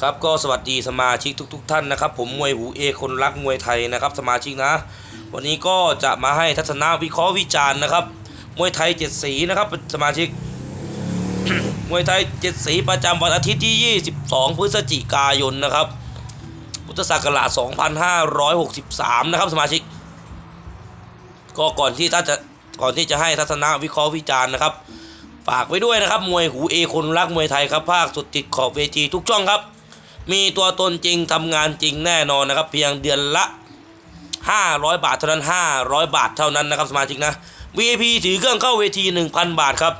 ครับก็สวัสดีสมาชิกทุกๆท่านนะครับ ผมมวยหูเอคนรักมวยไทยนะครับ สมาชิกนะ วันนี้ก็จะมาให้ทัศนะวิเคราะห์วิจารณ์นะครับมวยไทยเจ็ดสีนะครับ สมาชิกมวยไทยเจ็ดสีประจำวันอาทิตย์ที่ 22 พฤศจิกายนนะครับ พุทธศักราช 2563 นะครับ สมาชิก ก็ก่อนที่ท่านจะก่อนที่จะให้ทัศนะวิเคราะห์วิจารณ์นะครับ ฝากไว้ด้วยนะครับมวยหูเอคนรักมวยไทยครับภาคสุดติดขอบเวทีทุกช่องครับ มีตัวตนจริงทำงานจริงแน่นอนนะครับ เพียงเดือนละ 500 บาทเท่านั้น 500 บาทเท่านั้นนะครับสมาชิกนะ VIP ถือเครื่องเข้าเวที 1,000 บาทครับ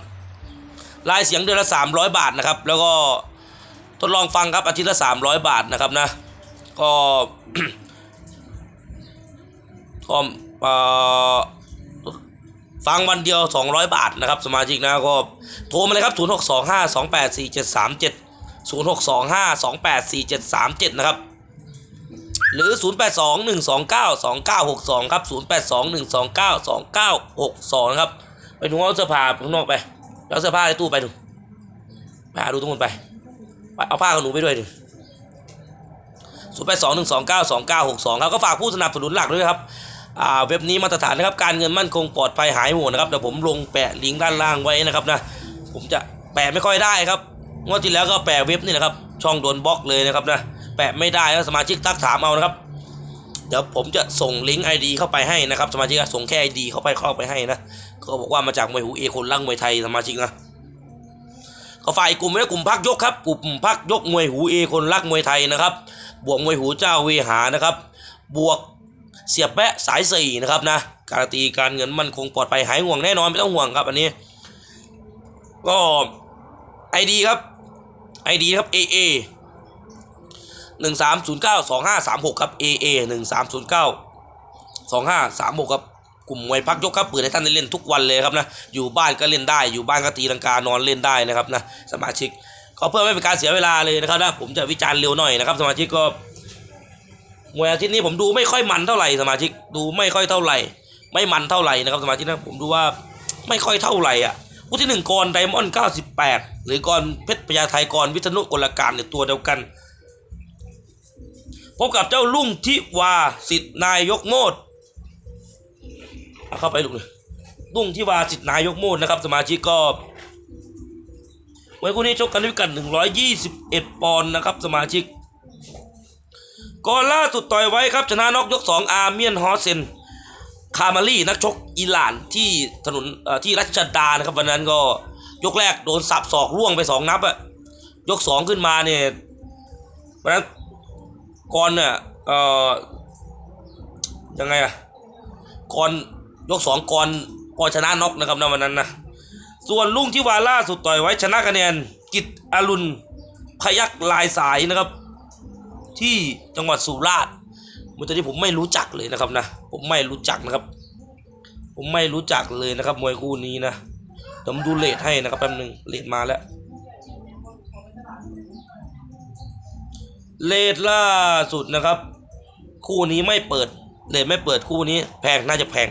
รายเสียงเดือนละ 300 บาทนะครับ แล้วก็ทดลองฟังครับอาทิตย์ละ 300 บาทนะครับนะ ก็ก็เอ่อฟังวันเดียว 200 บาทนะครับ สมาชิกนะก็โทรมาเลยครับ 0625284737 0625284737 นะครับ หรือ 0821292962 ครับ 0821292962นะครับ ไปดูเอาเสื้อผ้าข้างนอกไป แล้วเสื้อผ้าในตู้ไปดูไปหาดูทุกคนไปไปเอาผ้าของหนูไปด้วยดิ0821292962ครับก็ฝากผู้สนับสนุนหลักด้วยครับอ่าเว็บนี้มาตรฐานนะครับการเงินมั่นคงปลอดภัยหายห่วงนะครับเดี๋ยวผมลงแปะลิงก์ด้านล่างไว้นะครับนะผมจะแปะไม่ค่อยได้ครับ งวดที่แล้วก็แปะเว็บนี่นะครับ ช่องโดนบล็อกเลยนะครับนะแปะไม่ได้แล้วสมาชิกทักถามเอานะครับ เดี๋ยวผมจะส่งลิงก์ไอดีเข้าไปให้นะครับสมาชิกส่งแค่ไอดีเข้าไปเข้าไปให้นะก็บอกว่ามาจากมวยหูเอคนรักมวยไทยสมาชิกนะก็ฝ่ายกลุ่มไม่ได้กลุ่มพักยกครับกลุ่มพักยกมวยหูเอคนรักมวยไทยนะครับ บวกมวยหูเจ้าเวหานะครับ บวกเสียบแปะสายสี่นะครับนะการนตีการเงินมันคงปลอดภัยหายห่วงแน่นอนไม่ต้องห่วงครับอันนี้ ก็ไอดีครับ ไอดีครับ AA หนึ่งสามศูนย์เก้าสองห้าสามหกครับ AA หนึ่งสามศูนย์เก้าสองห้าสามหกครับกลุ่มมวยพักยกครับเปิดให้ท่านได้เล่นทุกวันเลยครับนะอยู่บ้านก็เล่นได้อยู่บ้านก็ตีลังกานอนเล่นได้นะครับนะสมาชิกก็เพื่อไม่เป็นการเสียเวลาเลยนะครับนะผมจะวิจารณ์เร็วหน่อยนะครับ สมาชิกก็มวยอาทิตย์นี้ผมดูไม่ค่อยมันเท่าไหร่สมาชิกดูไม่ค่อยเท่าไหร่ ไม่มันเท่าไหร่นะครับสมาชิกนะผมดูว่าไม่ค่อยเท่าไหร่อะ คู่ที่หนึ่งกรไดมอนด์เก้าสิบแปดหรือกรเพชรพญาไทยกรวิษณุกลการเนี่ยตัวเดียวกันพบกับเจ้าลุงทิวาสิทธินายกโมดเอาเข้าไปลูกเลยลุงทิวาสิทธินายกโมดนะครับ สมาชิกก็มวยคู่นี้ชกกันด้วยกัน121 ปอนด์นะครับ สมาชิกก่อนล่าสุดต่อยไว้ครับ ชนะนอกยก 2 อาเมียนฮอสเซน คามารีนักชกอิหร่านที่ถนนที่รัชดานะครับวันนั้นก็ยกแรกโดนสับศอกล่วงไปสองนับอะยกสองขึ้นมาเนี่ยวันนั้นก่อนเนี่ยเอ่อยังไงอะก่อนยกสองก่อนก่อนชนะน็อกนะครับนวันนั้นนะส่วนลุงที่วาล่าสุดต่อยไว้ชนะคะแนนกิตอรุณพยักลายสายนะครับ ที่จังหวัดสุราษฎร์ มวยตัวนี้ผมไม่รู้จักเลยนะครับนะ ผมไม่รู้จักนะครับ ผมไม่รู้จักเลยนะครับ มวยคู่นี้นะผมดูเลทให้นะครับแป๊บนึงเลทมาแล้วเลทล่าสุดนะครับ คู่นี้ไม่เปิดเลทไม่เปิดคู่นี้แพงน่าจะแพง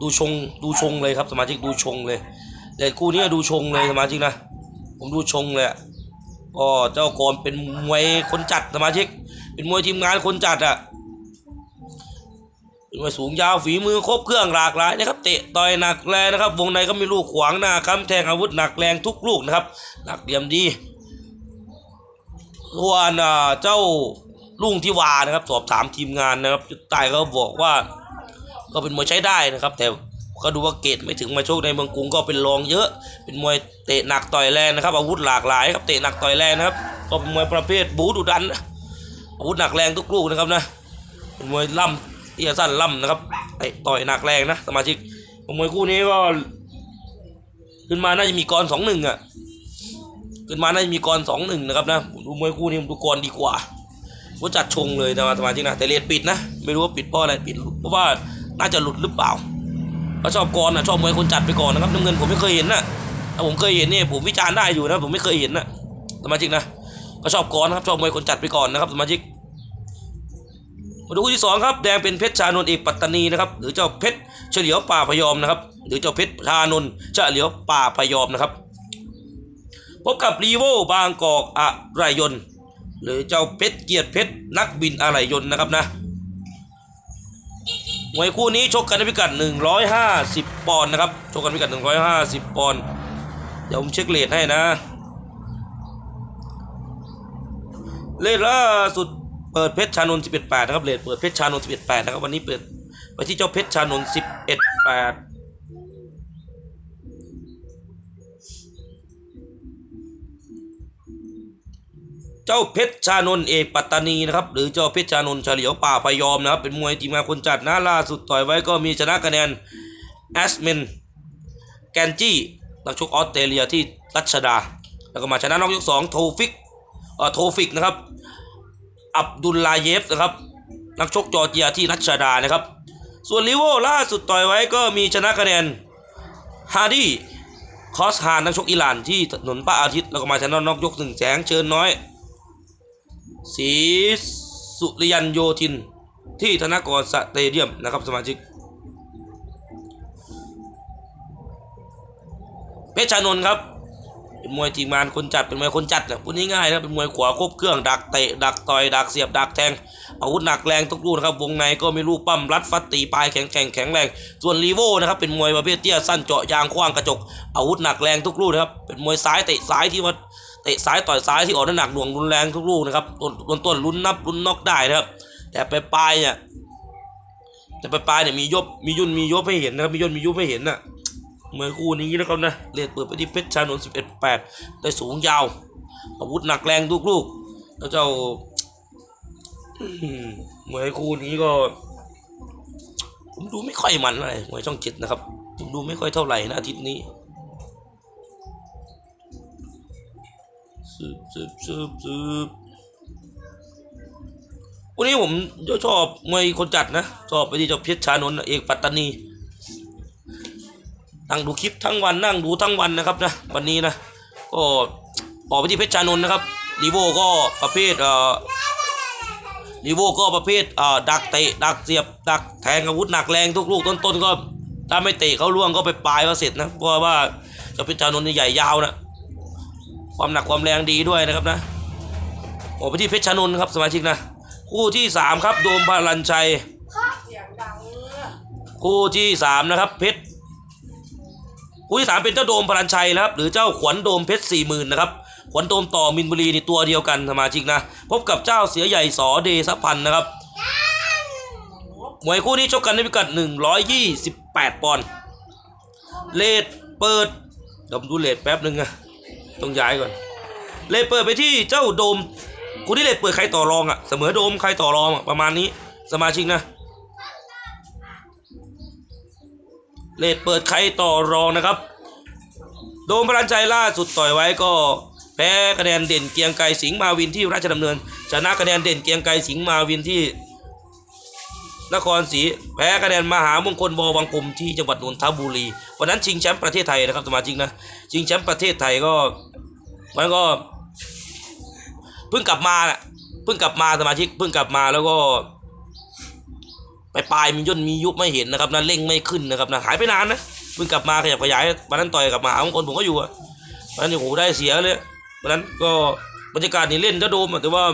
ดูชงดูชงเลยครับ สมาชิกดูชงเลยเลทคู่นี้ดูชงเลยสมาชิกนะ ผมดูชงเลยอะก็เจ้ากรเป็นมวยคนจัดสมาชิก เป็นมวยทีมงานคนจัดอะเป็นมวยสูงยาวฝีมือครบเครื่องหลากหลายนะครับ เตะต่อยหนักแรงนะครับ วงในก็มีลูกขวางหน้าค้ำแทงอาวุธหนักแรงทุกลูกนะครับหนักเหลี่ยมดีส่วนอ่าเจ้าลุงที่วานะครับสอบถามทีมงานนะครับจุดใต้เขาบอกว่า ก็เป็นมวยใช้ได้นะครับ แต่ก็ดูว่าเกรดไม่ถึงมาโชคในเมืองกรุงก็เป็นรองเยอะ เป็นมวยเตะหนักต่อยแรงนะครับ อาวุธหลากหลายครับเตะหนักต่อยแรงนะครับก็เป็นมวยประเภทบูดุดันอาวุธหนักแรงทุกลูกนะครับนะเป็นมวยล่ำ ที่จะสั้นล่ำนะครับเตะต่อยหนักแรงนะสมาชิกมวยคู่นี้ก็ ขึ้นมาน่าจะมีกรสองหนึ่งอะขึ้นมาน่าจะมีกรสองหนึ่งนะครับนะผมดูมวยคู่นี้ผมดูกรดีกว่าว่าจัดชงเลยนะสมาชิกนะแต่เรียนปิดนะไม่รู้ว่าปิดเพราะอะไรปิดเพราะว่าน่าจะหลุดหรือเปล่าก็ชอบกรนะชอบมวยคนจัดไปก่อนนะครับน้ำเงินผมไม่เคยเห็นนะถ้าผมเคยเห็นเนี่ยผมวิจารณ์ได้อยู่นะผมไม่เคยเห็นนะสมาชิกนะก็ชอบกรนะครับชอบมวยคนจัดไปก่อนนะครับสมาชิก มาดูคู่ที่สองครับ แดงเป็นเพชรชานนท์เอกปัตตานีนะครับหรือเจ้าเพชรเฉลียวป่าพยอมนะครับหรือเจ้าเพชรชานนท์เฉลียวป่าพยอมนะครับ พบกับรีโวบางกอกอะไรยนหรือเจ้าเพชรเกียรติเพชรนักบินอะไหล่ยนนะครับนะมวยคู่นี้ชกกันในพิกัด 150 ปอนด์นะครับชกกันในพิกัด 150 ปอนด์เดี๋ยวผมเช็คเลทให้นะ เลทล่าสุด เปิดเพชรชานนท์11 8นะครับเลทเปิดเพชรชานนท์11 8นะครับวันนี้เปิดไปที่เจ้าเพชรชานนท์11 8เจ้าเพชรชานนท์เอกปัตตานีนะครับหรือเจ้าเพชรชานนท์เฉลียวป่าพยอมนะครับเป็นมวยทีมงานคนจัดนะล่าสุดต่อยไว้ก็มีชนะคะแนนแอสเมนแกนจี้นักชกออสเตรเลียที่รัชดา แล้วก็มาชนะนอกยกสองโทฟิกเอ่อโทฟิกนะครับ อับดุลลาเยฟนะครับ นักชกจอร์เจียที่รัชดานะครับ ส่วนลิโวล่าสุดต่อยไว้ก็มีชนะคะแนนฮาร์ดี้คอสฮานนักชกอิหร่านที่ถนนพระอาทิตย์แล้วก็มาชนะนอกยกหนึ่งแสงเชิญน้อยศรีสุริยันโยธินที่ธนกรสเตเดียมนะครับสมาชิกเพชรชานนท์ครับ เป็นมวยทีมงานคนจัดเป็นมวยคนจัดนะพูดง่ายๆนะเป็นมวยขวาครบเครื่องดักเตะดักต่อยดักเสียบดักแทงอาวุธหนักแรงทุกลูกนะครับวงในก็มีลูกปั้มรัดฟัดตีปลายแข็งแข็งแข็งแรง ส่วนลีโวนะครับเป็นมวยประเภทเตี้ยสั้นเจาะยางคว้างกระจกอาวุธหนักแรงทุกลูกนะครับเป็นมวยซ้ายเตะซ้ายที่ว่าเตะซ้ายต่อยซ้ายที่ออกน้ำหนักหน่วงรุนแรงทุกลูกนะครับต้นต้นต้นลุ้นนับลุ้นน็อกได้นะครับแต่ไปปลายเนี่ยแต่ไปปลายเนี่ยมียบมียุ่นมียบให้เห็นนะครับมียุ่นมียุบให้เห็นน่ะ เมื่อคู่นี้นะครับนะเลดเปิดไปที่เพชรชานนท์สิบเอ็ดแปดได้สูงยาว อาวุธหนักแรงทุกลูกแล้วเจ้าอื้อหือมวยคู่นี้ก็ ผมดูไม่ค่อยมันอะไรมวยช่องเจ็ดนะครับ ผมดูไม่ค่อยเท่าไหร่นะอาทิตย์นี้สืบสืบสืบสืบวันนี้ผมชอบมวยคนจัดนะ ชอบไปที่เจ้าเพชรชานนท์เอกปัตตานี นั่งดูคลิปทั้งวันนั่งดูทั้งวันนะครับนะวันนี้นะก็ออกไปที่เพชรชานนท์นะครับลีโวก็ประเภทเอ่อลีโวก็ประเภทเอ่อดักเตะดักเสียบดักแทงอาวุธหนักแรงทุกลูกต้นๆก็ถ้าไม่เตะเขาล่วงก็ไปปลายก็เสร็จนะเพราะว่าจ้าเพชรชานนท์นี่ใหญ่ยาวนะความหนักความแรงดีด้วยนะครับนะออกไปที่เพชรชานนท์ครับสมาชิกนะคู่ที่สามครับโดมพาลันชัยคู่ที่สามนะครับเพชร คู่ที่สามเป็นเจ้าโดมพลันชัยนะครับหรือเจ้าขวัญโดมเพชรสี่หมื่นนะครับขวัญโดมต่อมินบุรีนี่ตัวเดียวกันสมาชิกนะ พบกับเจ้าเสียใหญ่สอเดชพันธ์นะครับมวยคู่นี้ชกกันในพิกัด 128 ปอนด์เลดเปิดเดี๋ยวผมดูเลดแป๊บนึงนะต้องย้ายก่อน เลดเปิดไปที่เจ้าโดมคู่นี้เลดเปิดใครต่อรองอะเสมอโดมใครต่อรองอะประมาณนี้สมาชิกนะ เลดเปิดใครต่อรองนะครับ โดมพลันใจล่าสุดต่อยไว้ก็แพ้คะแนนเด่นเกียงไกรสิงห์มาวินที่ราชดำเนิน ชนะคะแนนเด่นเกียงไกรสิงห์มาวินที่ นครศรีแพ้คะแนนมหามงคลบวังกลมที่จังหวัดนนทบุรีวันนั้นชิงแชมป์ประเทศไทยนะครับสมาชิกนะชิงแชมป์ประเทศไทยก็มันก็เพิ่งกลับมาน่ะเพิ่งกลับมาสมาชิกเพิ่งกลับมาแล้วก็ ไปปลายมีย่นมียุบไม่เห็นนะครับนะเร่งไม่ขึ้นนะครับนะหายไปนานนะเพิ่งกลับมาขยับขยายวันนั้นต่อยกับมาหางคลผมก็อยู่อะวันนั้นโอ้โหได้เสียเลยวันนั้นก็บรรยากาศนี่เล่นก็โดมอะแต่ว่า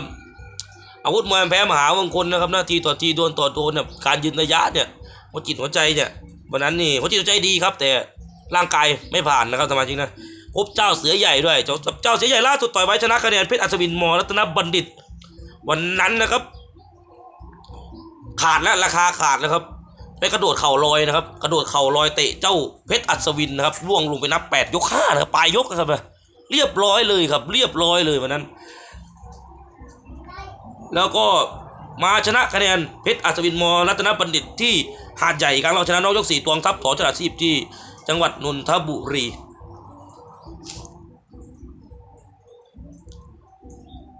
อาวุธมวยแพ้มหามงคลนะครับหน้าทีต่อทีโดนต่อโดนเนี่ยการยืนระยะเนี่ยหัวจิตหัวใจเนี่ยวันนั้นนี่หัวจิตหัวใจดีครับ แต่ร่างกายไม่ผ่านนะครับสมาชิกนะพบเจ้าเสือใหญ่ด้วยเจ้าเจ้าเสือใหญ่ล่าสุดต่อยไว้ชนะคะแนนเพชรอัศวินมรัตนบัณฑิต วันนั้นนะครับ ขาดแล้วราคาขาดแล้วครับไปกระโดดเข่าลอยนะครับ กระโดดเข่าลอยเตะเจ้าเพชรอัศวินนะครับล่วงลงไปนับแปดยกห้านะครับปลายยกนะครับเรียบร้อยเลยครับ เรียบร้อยเลยวันนั้น แล้วก็มาชนะคะแนนเพชรอัศวินมอรัตนบัณฑิตที่หาดใหญ่กครั้งเราชนะนอกยกสี่ตวงทัพถอจราชีพที่จังหวัดนนทบุรี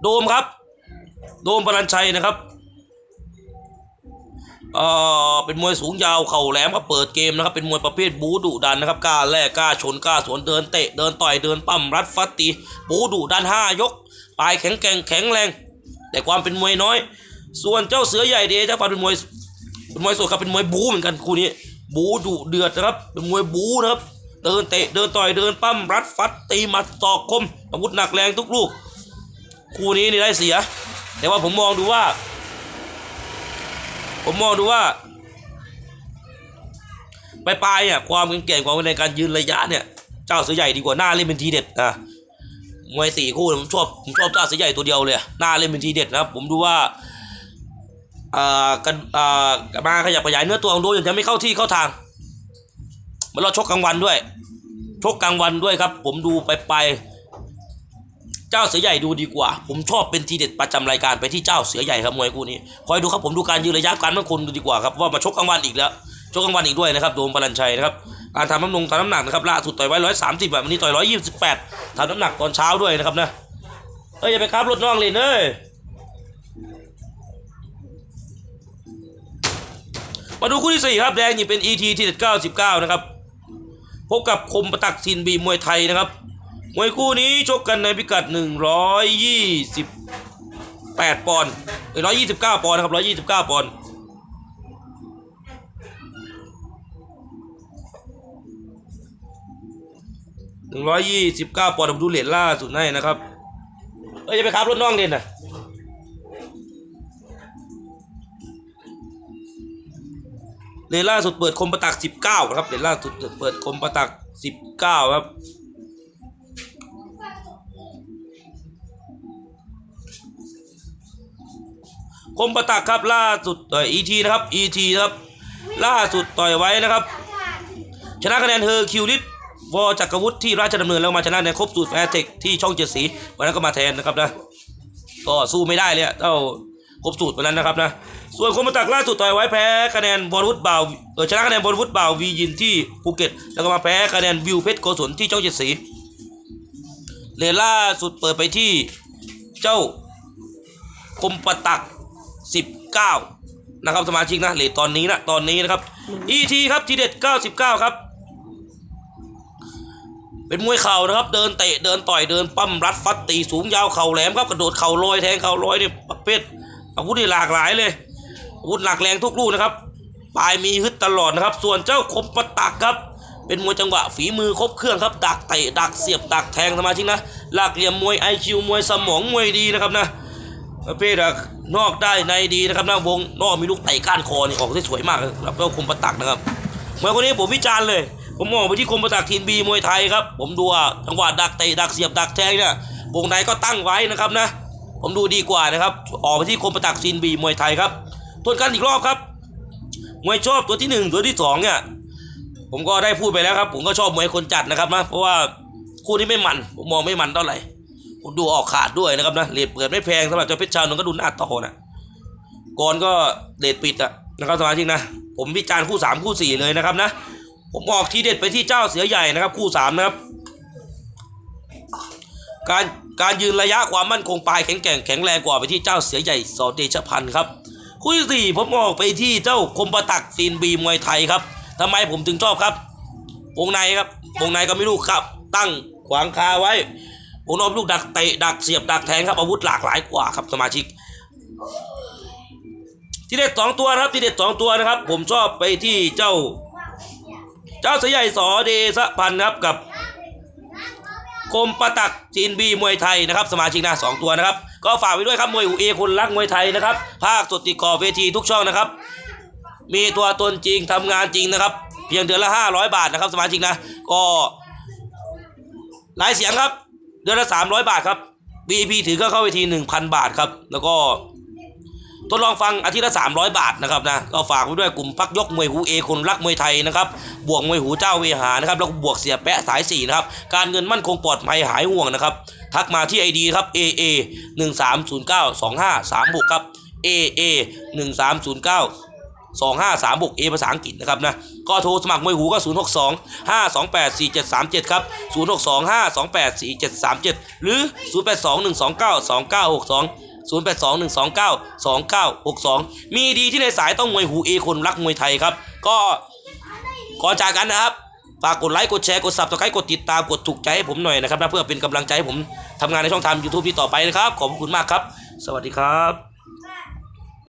โดมครับ โดมพลันชัยนะครับ เอ่อเป็นมวยสูงยาวเข่าแหลมครับเปิดเกมนะครับเป็นมวยประเภทบูดุดันนะครับกล้าแลกกล้าชนกล้าสวนเดินเตะเดินต่อยเดินปั้มรัดฟัดตีบูดุดันห้ายกปลายแข็งแกร่งแข็งแรง แต่ความเป็นมวยน้อย ส่วนเจ้าเสือใหญ่เดชเจ้าฟันเป็นมวยเป็นมวยสดครับเป็นมวยบูเหมือนกันคู่นี้ บูดุเดือดนะครับเป็นมวยบูนะครับเดินเตะเดินต่อยเดินปั้มรัดฟัดตีมัดตอกคมอาวุธหนักแรงทุกลูกคู่นี้นี่ได้เสีย แต่ว่าผมมองดูว่า ผมมองดูว่าปลายปลายเนี่ยความแข็งแกร่งของในการยืนระยะเนี่ย เจ้าเสือใหญ่ดีกว่าหน้าเล่นเป็นทีเด็ดอะมวยสี่คู่ผมชอบผมชอบเจ้าเสือใหญ่ตัวเดียวเลยหน้าเล่นเป็นทีเด็ดนะครับ ผมดูว่าอ่ากันอ่ามาขยับขยายเนื้อตัวของดูยังไม่เข้าที่เข้าทาง มันเราชกกลางวันด้วย ชกกลางวันด้วยครับ ผมดูไปไป เจ้าเสือใหญ่ดูดีกว่า ผมชอบเป็นทีเด็ดประจำรายการไปที่เจ้าเสือใหญ่ครับมวยคู่นี้ คอยดูครับผมดูการยืนระยะการมั่นคงดูดีกว่าครับว่ามาชกกลางวันอีกแล้วชกกลางวันอีกด้วยนะครับโดมพลันชัยนะครับการทำน้ำนงทำน้ำหนักนะครับล่าสุดต่อยไว้ร้อยสามสิบแบบวันนี้ต่อยร้อยยี่สิบแปดทำน้ำหนักตอนเช้าด้วยนะครับนะเอ้ยอย่าไปครับรถน้องเลยเนยมาดูคู่ที่สี่ครับแดงนี่เป็น ET ที่เด็ดเก้าสิบเก้านะครับพบกับคมประตักซินบีมวยไทยนะครับ มวยคู่นี้ชกกันในพิกัด 128 ปอนด์เอ้ย129 ปอนด์นะครับ129 ปอนด์หนึ่งร้อยยี่สิบเก้าปอนด์ผมดูเหรียญล่าสุดให้นะครับ เอ้ยจะไปขับรถน้องเด่นนะเหรียญล่าสุดเปิดคมประตักสิบเก้าครับเหรียญล่าสุดเปิดคมประตักสิบเก้าครับ มประตักครับล่าสุดต่อย ET นะครับ ET นะครับล่าสุดต่อยไว้นะครับ ชนะคะแนนเฮอร์คิวลิสวอจักรวุฒิที่ราชดำเนินแล้วมาชนะในครบสูตรแฟร์เทคที่ช่องเจ็ดสีวันนั้นก็มาแทนนะครับนะก็สู้ไม่ได้เลยเท่าครบสูตรวันนั้นนะครับนะส่วนคมประตักล่าสุดต่อยไว้แพ้คะแนนบอลวุฒิบ่าวเออชนะคะแนนบอลวุฒิบ่าววียินที่ภูเก็ตแล้วก็มาแพ้คะแนนวิวเพชรโกศลที่ช่องเจ็ดสีเลนล่าสุดเปิดไปที่เจ้าคมประตัก 19นะครับสมาชิกนะเลทตอนนี้นะตอนนี้นะครับ ET ครับทีเด็ด 99 ครับ เป็นมวยเข่านะครับ เดินเตะเดินต่อยเดินปั้มรัดฟัดตีสูงยาวเข่าแหลมครับกระโดดเข่าลอยแทงเข่าลอยเนี่ยประเภทอาวุธนี่หลากหลายเลยอาวุธหนักแรงทุกลูกนะครับปลายมีฮึดตลอดนะครับ ส่วนเจ้าคมประตักครับ เป็นมวยจังหวะฝีมือครบเครื่องครับ ดักเตะดักเสียบดักแทงสมาชิกนะหลากเหลี่ยมมวยไอคิวมวยสมองมวยดีนะครับนะ ประเภทอะนอกได้ในดีนะครับนะวงนอกมีลูกเตะก้านคอนี่ออกได้สวยมากครับแล้วคมประตักนะครับมวยคนนี้ผมวิจารณ์เลย ผมมองไปที่คมประตักทีมบีมวยไทยครับ ผมดูว่าจังหวะดักเตะดักเสียบดักแทงเนี่ยวงในก็ตั้งไว้นะครับนะ ผมดูดีกว่านะครับ ออกไปที่คมประตักทีมบีมวยไทยครับทวนกันอีกรอบครับมวยชอบตัวที่หนึ่งตัวที่สองเนี่ยผมก็ได้พูดไปแล้วครับ ผมก็ชอบมวยคนจัดนะครับนะเพราะว่าคู่นี้ไม่มันผมมองไม่มันเท่าไหร่ ผมดูออกขาดด้วยนะครับนะเลทเปิดไม่แพงสำหรับเจ้าเพชรชาวนนท์ก็ดูหน้าต่อนะก่อนก็เลทปิดอะนะครับสมาชิกนะ ผมวิจารณ์คู่สามคู่สี่เลยนะครับนะ ผมออกทีเด็ดไปที่เจ้าเสือใหญ่นะครับคู่สามนะครับ การการยืนระยะความมั่นคงปลายแข็งแกร่งแข็งแรงกว่าไปที่เจ้าเสือใหญ่สอเดชพันธ์ครับคู่สี่ผมออกไปที่เจ้าคมประตักซีนบีมวยไทยครับทำไมผมถึงชอบครับวงในครับวงในก็ไม่รู้ครับ ตั้งขวางคาไว้ วงนอกลูกดักเตะดักเสียบดักแทงครับอาวุธหลากหลายกว่าครับสมาชิก ที่เด็ดสองตัวนะครับ ที่เด็ดสองตัวนะครับ ผมชอบไปที่เจ้า เจ้าเสือใหญ่สอเดชพันครับกับคมประตักจีนบีมวยไทยนะครับ สมาชิกนะสองตัวนะครับ ก็ฝากไว้ด้วยครับมวยอูเอคนรักมวยไทยนะครับ ภาคสดติดกอบเวทีทุกช่องนะครับ มีตัวตนจริงทำงานจริงนะครับ เพียงเดือนละ500บาทนะครับ สมาชิกนะ ก็หลายเสียงครับ เดือนละ300บาทครับ VIP ถือก็เข้าเวที1,000บาทครับ แล้วก็ทดลองฟังอาทิตย์ละ 300 บาทนะครับนะก็ฝากไว้ด้วยกลุ่มพักยกมวยหูเอคนรักมวยไทยนะครับบวกมวยหูเจ้าเวหานะครับแล้วก็บวกเสียแปะสายสี่นะครับการเงินมั่นคงปลอดภัยหายห่วงนะครับทักมาที่ไอดีครับ AA 1 3 0 9 2 5 3 6ครับ AA 1 3 0 9 2 5 3 6 A ภาษาอังกฤษนะครับนะก็โทรสมัครมวยหูก็ 0 6 2 5 2 8 4 7 3 7 ครับ 0 6 2 5 2 8 4 7 3 7 หรือ 0 8 2 1 2 9 2 9 6 2 0 8 2 1 2 9 2 9 6 2 มีดีที่ในสายต้องมวยหูเอคนรักมวยไทยครับ ก็ก่อนจากกันนะครับฝากกดไลค์กดแชร์กด subscribe กดติดตามกดถูกใจให้ผมหน่อยนะครับนะเพื่อเป็นกำลังใจให้ผมทำงานในช่องทาง YouTube ที่ต่อไปนะครับ ขอบคุณมากครับ สวัสดีครับ